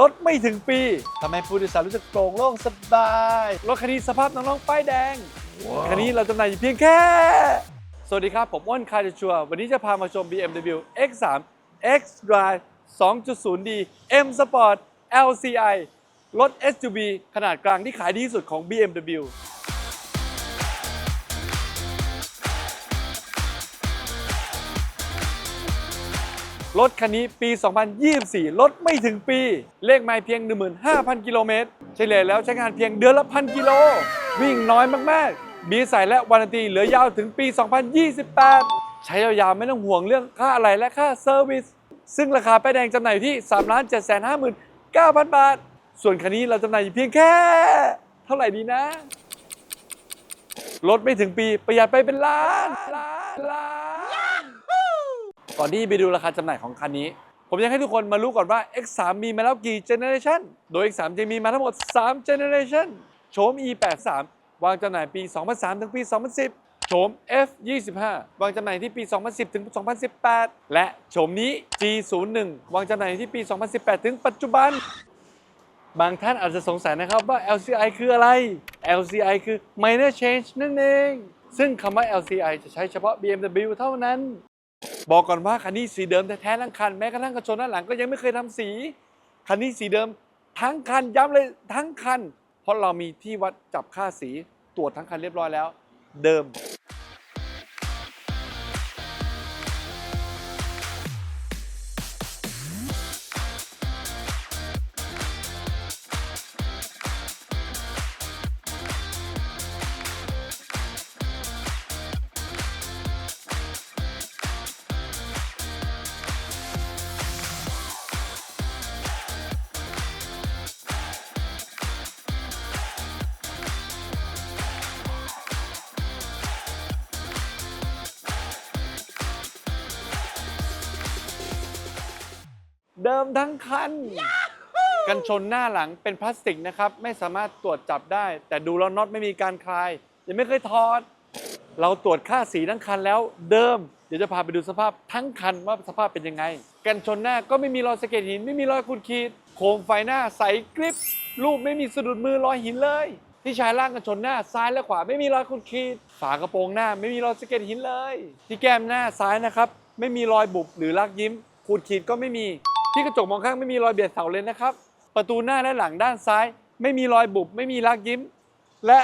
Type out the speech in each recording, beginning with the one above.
รถไม่ถึงปีทำให้ผู้โดยสารรู้สึกโปร่งโล่งสบาย รถคันนี้สภาพน้องๆป้ายแดง คันนี้เราจำหน่ายอยู่เพียงแค่ สวัสดีครับ ผมอ้นคาร์ดชัวร์วันนี้จะพามาชม BMW X3 X Drive 2.0D M Sport LCI รถ SUV ขนาดกลางที่ขายดีที่สุดของ BMW รถคันนี้ปี 2024 รถไม่ถึงปี เลขไมล์เพียง 15,000 กิโลเมตรเฉลี่ยแล้วใช้งานเพียงเดือนละพันกิโล วิ่งน้อยมากๆ มีใส่และวารันตีเหลือยาวถึงปี 2028 ใช้ยาวๆไม่ต้องห่วงเรื่องค่าอะไรและค่าเซอร์วิส ซึ่งราคาป้ายแดงจำหน่ายอยู่ที่ 3 7 5 9 0 0 0 บาท ส่วนคันนี้เราจำหน่ายอยู่เพียงแค่ เท่าไหร่ดีนะ รถไม่ถึงปีประหยัดไปเป็นล้านล้านล้าน ก่อนที่ไปดูราคาจำหน่ายของคันนี้ ผมอยากให้ทุกคนมารู้ก่อนว่า X3 มีมาแล้วกี่เจเนอเรชันโดย X3 จะมีมาทั้งหมด3เจเนอเรชันโฉม E83 วางจำหน่ายปี 2003 ถึงปี 2010 โฉม F25 วางจำหน่ายที่ปี 2010 ถึง 2018 และโฉมนี้ G01 วางจำหน่ายที่ปี 2018 ถึงปัจจุบัน บางท่านอาจจะสงสัยนะครับว่า LCI คืออะไร LCI คือ minor change นั่นเอง ซึ่งคำว่า LCI จะใช้เฉพาะ BMW เท่านั้น บอกก่อนว่าคันนี้สีเดิมแท้ๆทั้งคันแม้กระทั่งกระจกด้านหลังก็ยังไม่เคยทำสีคันนี้สีเดิมทั้งคันย้ำเลยทั้งคัน เพราะเรามีที่วัดจับค่าสีตรวจทั้งคันเรียบร้อยแล้ว เดิม เดิมทั้งคัน กันชนหน้าหลังเป็นพลาสติกนะครับ ไม่สามารถตรวจจับได้ แต่ดูแล้วน็อตไม่มีการคลาย ยังไม่เคยถอด เราตรวจค่าสีทั้งคันแล้วเดิม เดี๋ยวจะพาไปดูสภาพทั้งคันว่าสภาพเป็นยังไง กันชนหน้าก็ไม่มีรอยสะเก็ดหิน ไม่มีรอยขูดขีด โคมไฟหน้าใสกริบรูปไม่มีสะดุดมือรอยหินเลย ที่ชายล่างกันชนหน้าซ้ายและขวาไม่มีรอยขูดขีด ฝากระโปรงหน้าไม่มีรอยสะเก็ดหินเลย ที่แก้มหน้าซ้ายนะครับ ไม่มีรอยบุบหรือลากยิ้มขูดขีดก็ไม่มี ที่กระจกมองข้างไม่มีรอยเบียดเสาเลยนะครับ ประตูหน้าและหลังด้านซ้าย ไม่มีรอยบุบไม่มีลากยิ้ม และ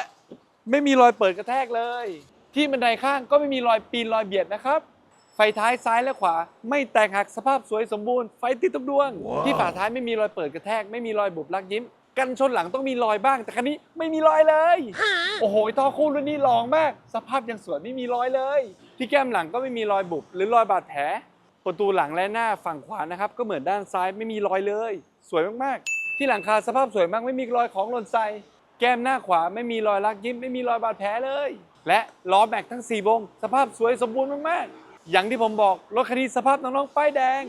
ไม่มีรอยเปิดกระแทกเลย ที่บันไดข้างก็ไม่มีรอยปีนรอยเบียดนะครับ ไฟท้ายซ้ายและขวา ไม่แตกหักสภาพสวยสมบูรณ์ไฟติดทุกดวงที่ฝาท้ายไม่มีรอยเปิดกระแทก ไม่มีรอยบุบลากยิ้ม กันชนหลังต้องมีรอยบ้าง แต่คันนี้ไม่มีรอยเลย โอ้โหท่อคู่รุ่นนี้ลองมาก สภาพยังสวยไม่มีรอยเลย ที่แก้มหลังก็ไม่มีรอยบุบหรือรอยบาดแผล ประตูหลังและหน้าฝั่งขวานะครับ ก็เหมือนด้านซ้ายไม่มีรอยเลย สวยมากๆ ที่หลังคาสภาพสวยมากไม่มีรอยของหล่นใส่แก้มหน้าขวาไม่มีรอยลักยิ้มไม่มีรอยบาดแผลเลย และล้อแม็กทั้ง4วงสภาพสวยสมบูรณ์มากๆ อย่างที่ผมบอกรถคันนี้สภาพน้องๆป้ายแดง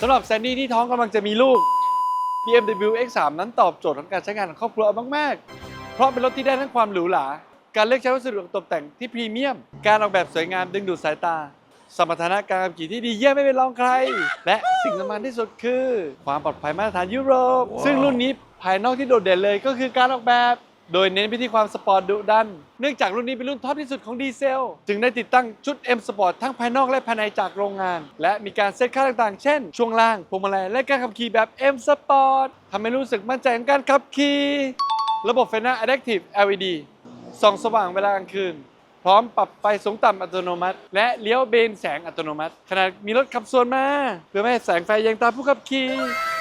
สำหรับแซนดี้ที่ท้องกำลังจะมีลูก BMW X3 นั้นตอบโจทย์ของการใช้งานของครอบครัวมากๆ เพราะเป็นรถที่ได้ทั้งความหรูหรา การเลือกใช้วัสดุตกแต่งที่พรีเมียม การออกแบบสวยงามดึงดูดสายตา สมรรถนะการขับขี่ที่ดีเยี่ยมไม่เป็นรองใคร และสิ่งสำคัญที่สุดคือ ความปลอดภัยมาตรฐานยุโรป ซึ่งรุ่นนี้ภายนอกที่โดดเด่นเลยก็คือการออกแบบ โดยเน้นไปที่ความสปอร์ตดุดัน เนื่องจากรุ่นนี้เป็นรุ่นท็อปที่สุดของดีเซล จึงได้ติดตั้งชุด M Sport ทั้งภายนอกและภายในจากโรงงาน และมีการเซตค่าต่างๆ เช่น ช่วงล่างพวงมาลัยและการขับขี่แบบ M Sport ทำให้รู้สึกมั่นใจในการขับขี่ ระบบไฟหน้า Adaptive LED ส่องสว่างเวลากลางคืน พร้อมปรับไฟสูงต่ำอัตโนมัติ และเลี้ยวเบนแสงอัตโนมัติ ขณะมีรถขับสวนมาเพื่อไม่ให้แสงไฟยังตาผู้ขับขี่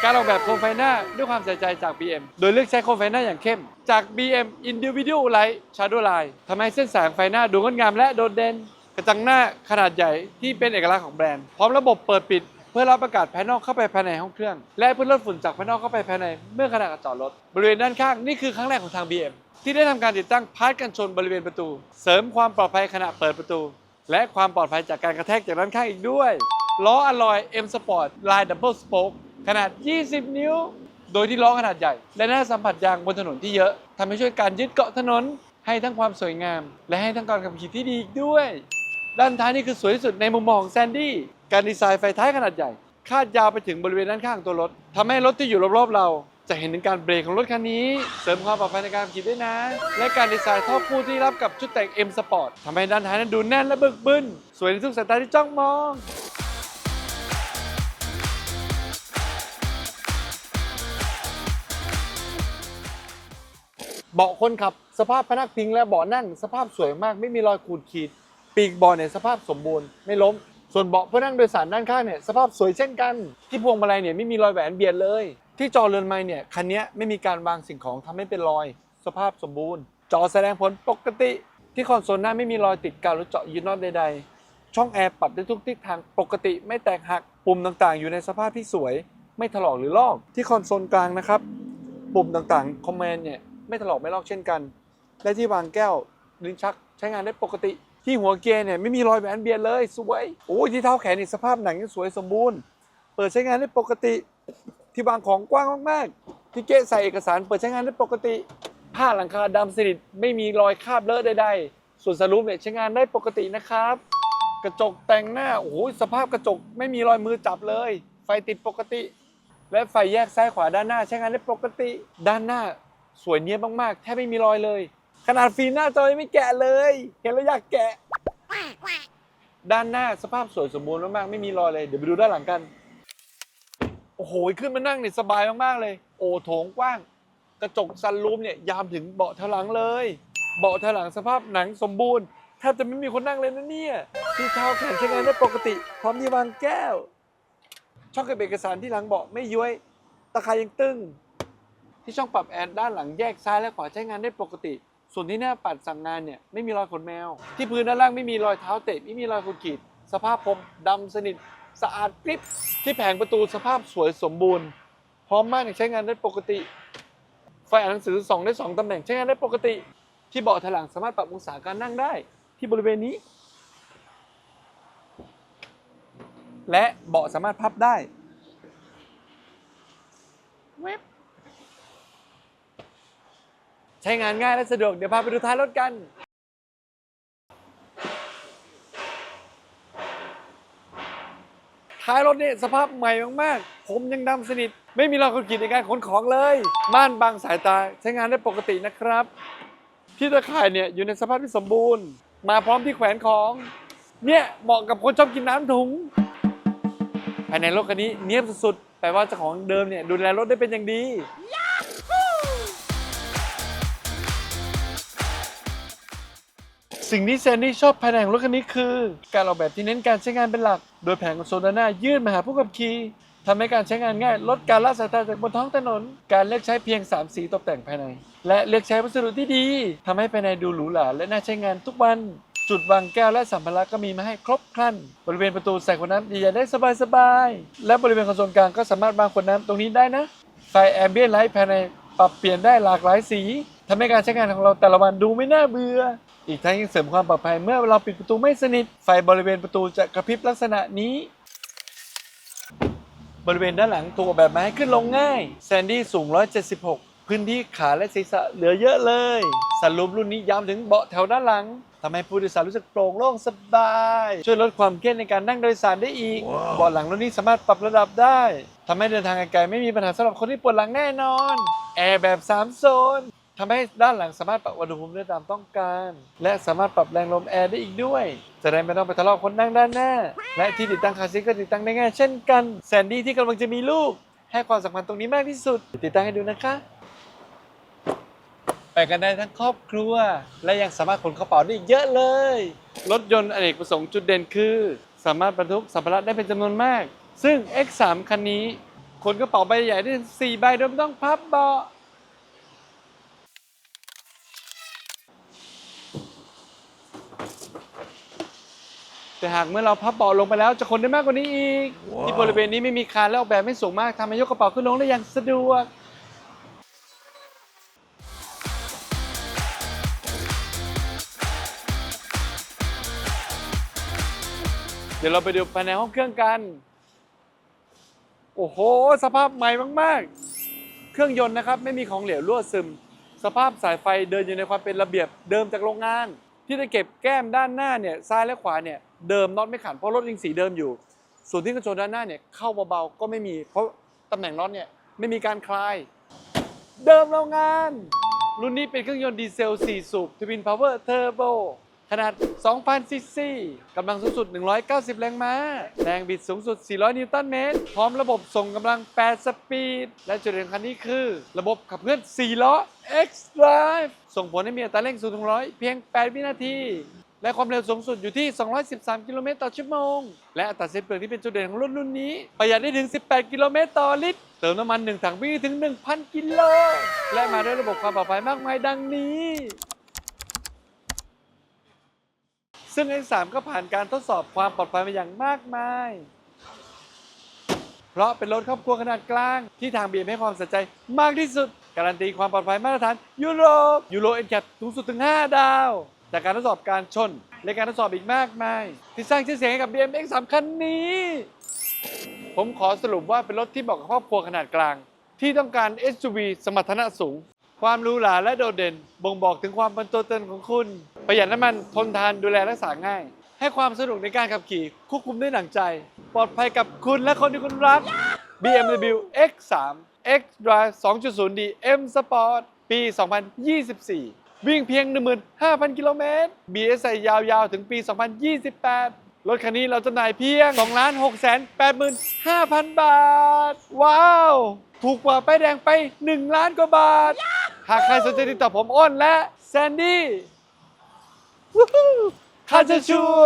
การออกแบบโคมไฟหน้าด้วยความใส่ใจจาก BM โดยเลือกใช้โคมไฟหน้าอย่างเข้ม จาก BM Individual Light Shadow Line ทำให้เส้นแสงไฟหน้าดูงดงามและโดดเด่นกระจังหน้าขนาดใหญ่ที่เป็นเอกลักษณ์ของแบรนด์ พร้อมระบบเปิดปิด พื่อรับอากาศภายนอกเข้าไปภายในห้องเครื่อง และเพื่อลดฝุ่นจากภายนอกเข้าไปภายในเมื่อขณะจอดรถ บริเวณด้านข้างนี่คือครั้งแรกของทาง BM ที่ได้ทำการติดตั้งพาร์ทกันชนบริเวณประตู เสริมความปลอดภัยขณะเปิดประตู และความปลอดภัยจากการกระแทกจากด้านข้างอีกด้วยล้ออลอย M Sport ลาย Double Spoke ขนาด 20 นิ้ว โดยที่ล้อขนาดใหญ่ และหน้าสัมผัสยางบนถนนที่เยอะทำให้ช่วยการยึดเกาะถนน ให้ทั้งความสวยงาม และให้ทั้งการขับขี่ที่ดีอีกด้วย ด้านท้ายนี่คือสวยที่สุดในมุมมองของแซนดี้ การดีไซน์ไฟท้ายขนาดใหญ่ คาดยาวไปถึงบริเวณด้านข้างตัวรถทำให้รถที่อยู่รอบๆเรา จะเห็นถึงการเบรกของรถคันนี้ เสริมความปลอดภัยในการขับขี่ด้วยนะ และการดีไซน์ท่อคู่ที่รับกับชุดแต่ง M Sport ทำให้ด้านท้ายนั้นดูแน่นและบึกบึนสวยในทุกสายตาที่จ้องมองเบาะคนขับสภาพพนักพิงและเบาะนั่งสภาพสวยมากไม่มีรอยขูดขีด ปีกเบาะเนี่ยสภาพสมบูรณ์ไม่ล้ม ส่วนเบาะผู้นั่งโดยสารด้านข้างเนี่ยสภาพสวยเช่นกัน ที่พวงมาลัยเนี่ยไม่มีรอยแหวนเบียดเลย ที่จอเรือนไม้เนี่ยคันนี้ไม่มีการวางสิ่งของทำให้เป็นรอย สภาพสมบูรณ์ จอแสดงผลปกติ ที่คอนโซลหน้าไม่มีรอยติดกาวหรือเจาะยีนน็อตใดๆ ช่องแอร์ปรับได้ทุกทิศทางปกติไม่แตกหักปุ่มต่างๆ อยู่ในสภาพที่สวย ไม่ถลอกหรือลอกที่คอนโซลกลางนะครับปุ่มต่างๆคอมเมนต์เนี่ยไม่ถลอกไม่ลอกเช่นกัน และที่วางแก้วลิ้นชักใช้งานได้ปกติ ที่หัวเกียร์เนี่ยไม่มีรอยแหวนเบียดเลยสวยโอ้ยที่เท้าแขนนี่สภาพหนังยังสวยสมบูรณ์ เปิดใช้งานได้ปกติที่วางของกว้างมากๆ ที่เกะใส่เอกสารเปิดใช้งานได้ปกติ ผ้าหลังคาดำสนิทไม่มีรอยคราบเลอะใดๆส่วนสลูปเนี่ยใช้งานได้ปกตินะครับ กระจกแต่งหน้าโอ้โหสภาพกระจกไม่มีรอยมือจับเลย ไฟติดปกติ และไฟแยกซ้ายขวาด้านหน้าใช้งานได้ปกติ ด้านหน้าสวยเนียบมากๆแทบไม่มีรอยเลย ขนาดฟิล์มหน้าจอยังไม่แกะเลย เห็นแล้วอยากแกะ ด้านหน้าสภาพสวยสมบูรณ์มากๆไม่มีรอยเลย เดี๋ยวไปดูด้านหลังกัน โอ้โห ขึ้นมานั่งเนี่ยสบายมากๆเลย โอ้โถงกว้าง กระจกซันรูมเนี่ยยามถึงเบาะเทางหลังเลย เบาะเทางหลังสภาพหนังสมบูรณ์แทบจะไม่มีคนนั่งเลยนะเนี่ยที่เท้าแขนใช้งานได้ปกติ พร้อมที่วางแก้ว ช่องเก็บเอกสารที่หลังเบาะไม่ย้วย ตะขายยังตึง ที่ช่องปรับแอร์ด้านหลังแยกซ้ายและขวาใช้งานได้ปกติ ส่วนที่หน้าปัดสั่งงานเนี่ยไม่มีรอยขนแมว ที่พื้นด้านล่างไม่มีรอยเท้าเตะไม่มีรอยขูดขีดสภาพพรมดำสนิทสะอาดกริบที่แผงประตูสภาพสวยสมบูรณ์ พร้อมมากใช้งานได้ปกติ ไฟอ่านหนังสือ 2 ได้ 2 ตำแหน่งใช้งานได้ปกติ ที่เบาะถลังสามารถปรับองศาการนั่งได้ ที่บริเวณนี้ และเบาะสามารถพับได้เว็บ ใช้งานง่ายและสะดวก เดี๋ยวพาไปดูท้ายรถกัน ท้ายรถนี่สภาพใหม่มากๆ ผมยังดำสนิท ไม่มีรอยขูดขีดในการขนของเลย ม่านบังสายตาใช้งานได้ปกตินะครับ ที่ตะข่ายเนี่ยอยู่ในสภาพที่สมบูรณ์ มาพร้อมที่แขวนของ เนี่ยเหมาะกับคนชอบกินน้ำถุง ภายในรถคันนี้เนียบสุดๆแปลว่าเจ้าของเดิมเนี่ยดูแลรถได้เป็นอย่างดี สิ่งที่แซนดี้ชอบภายในของรถคันนี้คือ การออกแบบที่เน้นการใช้งานเป็นหลัก โดยแผงคอนโซดานหน้ายื่นมาหาผู้ขับขี่ทำให้การใช้งานง่าย ลดการละสายตาจากบนท้องถนน การเลือกใช้เพียง 3 สีตกแต่งภายใน และเลือกใช้วัสดุที่ดีทำให้ภายในดูหรูหราและน่าใช้งานทุกวัน จุดวางแก้วและสัมภาระก็มีมาให้ครบครัน บริเวณประตูใส่ขวดน้ำใหญ่ๆได้สบายๆ และบริเวณคอนโซลกลางก็สามารถวางขวดน้ำตรงนี้ได้นะ ไฟแอมเบียนไลท์ภายในปรับเปลี่ยนได้หลากหลายสีทำให้การใช้งานของเราแต่ละวันดูไม่น่าเบื่อ อีกทั้งยังเสริมความปลอดภัยเมื่อเราปิดประตูไม่สนิท ไฟบริเวณประตูจะกระพริบลักษณะนี้ บริเวณด้านหลังถูกออกแบบมาให้ขึ้นลงง่ายแซนดี้สูง 176 พื้นที่ขาและศีรษะเหลือเยอะเลยสันลูปรุ่นนี้ย้ำถึงเบาะแถวด้านหลังทำให้ผู้โดยสารรู้สึกโปร่งโล่งสบาย ช่วยลดความเครียดในการนั่งโดยสารได้อีกเบาะหลังรุ่นนี้สามารถปรับระดับได้ทำให้เดินทางไกลๆไม่มีปัญหาสำหรับคนที่ปวดหลังแน่นอนแอร์แบบ 3 โซน ทำให้ด้านหลังสามารถปรับอุณหภูมิได้ตามต้องการ และสามารถปรับแรงลมแอร์ได้อีกด้วย จะได้ไม่ต้องไปทะเลาะคนนั่งด้านหน้า และที่ติดตั้งคาซีก็ติดตั้งได้ง่ายเช่นกัน แซนดี้ที่กำลังจะมีลูก ให้ความสำคัญตรงนี้มากที่สุด ติดตั้งให้ดูนะคะ ไปกันได้ทั้งครอบครัว และยังสามารถขนกระเป๋าได้อีกเยอะเลย รถยนต์อเนกประสงค์จุดเด่นคือ สามารถบรรทุกสัมภาระได้เป็นจำนวนมาก ซึ่ง X3 คันนี้ขนกระเป๋าใบใหญ่ได้4ใบโดยไม่ต้องพับเบาะ แต่หากเมื่อเราพับเบาะลงไปแล้วจะคนได้มากกว่านี้อีก ที่บริเวณนี้ไม่มีคานและออกแบบไม่สูงมากทำให้ยกกระเป๋าขึ้นลงได้อย่างสะดวกเดี๋ยวเราไปดูภายในห้องเครื่องกัน โอ้โห สภาพใหม่มาก ๆ เครื่องยนต์นะครับ ไม่มีของเหลวรั่วซึม สภาพสายไฟเดินอยู่ในความเป็นระเบียบเดิมจากโรงงาน ที่จะเก็บแก้มด้านหน้าเนี่ยซ้ายและขวาเนี่ยเดิมน็อตไม่ขันเพราะรถยังสีเดิมอยู่ ส่วนที่กระจนด้านหน้าเนี่ยเข้าเบาๆก็ไม่มี เพราะตำแหน่งน็อตเนี่ยไม่มีการคลาย เดิมโรงงาน รุ่นนี้เป็นเครื่องยนต์ดีเซล 4 สูบทวินพาวเวอร์เทอร์โบ ขนาด 2,000ซีซีกำลังสูงสุด 190 แรงม้า แรงบิดสูงสุด 400 นิวตันเมตร พร้อมระบบส่งกำลัง 8 สปีด และจุดเด่นคันนี้คือ ระบบขับเคลื่อน 4 ล้อ X Drive ส่งผลให้มีอัตราเร่ง0ถึง100 เพียง 8 วินาที และความเร็วสูงสุดอยู่ที่ 213 กิโลเมตรต่อชั่วโมง และอัตราเส้นเปลืองที่เป็นจุดเด่นของรุ่นรุ่นนี้ ประหยัดได้ถึง 18 กิโลเมตรต่อลิตร เติมน้ำมัน 1 ถังวิ่งถึง 1,000 กิโล และมาด้วยระบบความปลอดภัยมากมายดังนี้ ซึ่ง X3 ก็ผ่านการทดสอบความปลอดภัยมาอย่างมากมาย เพราะเป็นรถครอบครัวขนาดกลาง ที่ทาง BM ให้ความสนใจมากที่สุด การันตีความปลอดภัยมาตรฐานยุโรปยูโรเอ็นแคปสูงสุดถึง 5 ดาว จากการทดสอบการชน และการทดสอบอีกมากมาย ที่สร้างชื่อเสียงให้กับ BM X3 คันนี้ ผมขอสรุปว่าเป็นรถที่เหมาะกับครอบครัวขนาดกลาง ที่ต้องการ SUV สมรรถนะสูง ความหรูหราและโดดเด่น บ่งบอกถึงความเป็นตัวตนของคุณ ประหยัดน้ำมันทนทานดูแลรักษาง่าย ให้ความสนุกในการขับขี่ควบคุมได้หนังใจ ปลอดภัยกับคุณและคนที่คุณรัก BMW X3 X Drive 2.0D M Sport ปี 2024 วิ่งเพียง 15,000 กิโลเมตร BSI ยาวๆ ถึงปี 2028 รถคันนี้เราจำหน่ายเพียง 2 6 8 5 0 0 0 บาท ว้าว ถูกกว่าป้ายแดงไป 1 ล้านกว่าบาท หากใครสนใจติดต่อผมอ้นและแซนดี้ ข้าจะชั่ว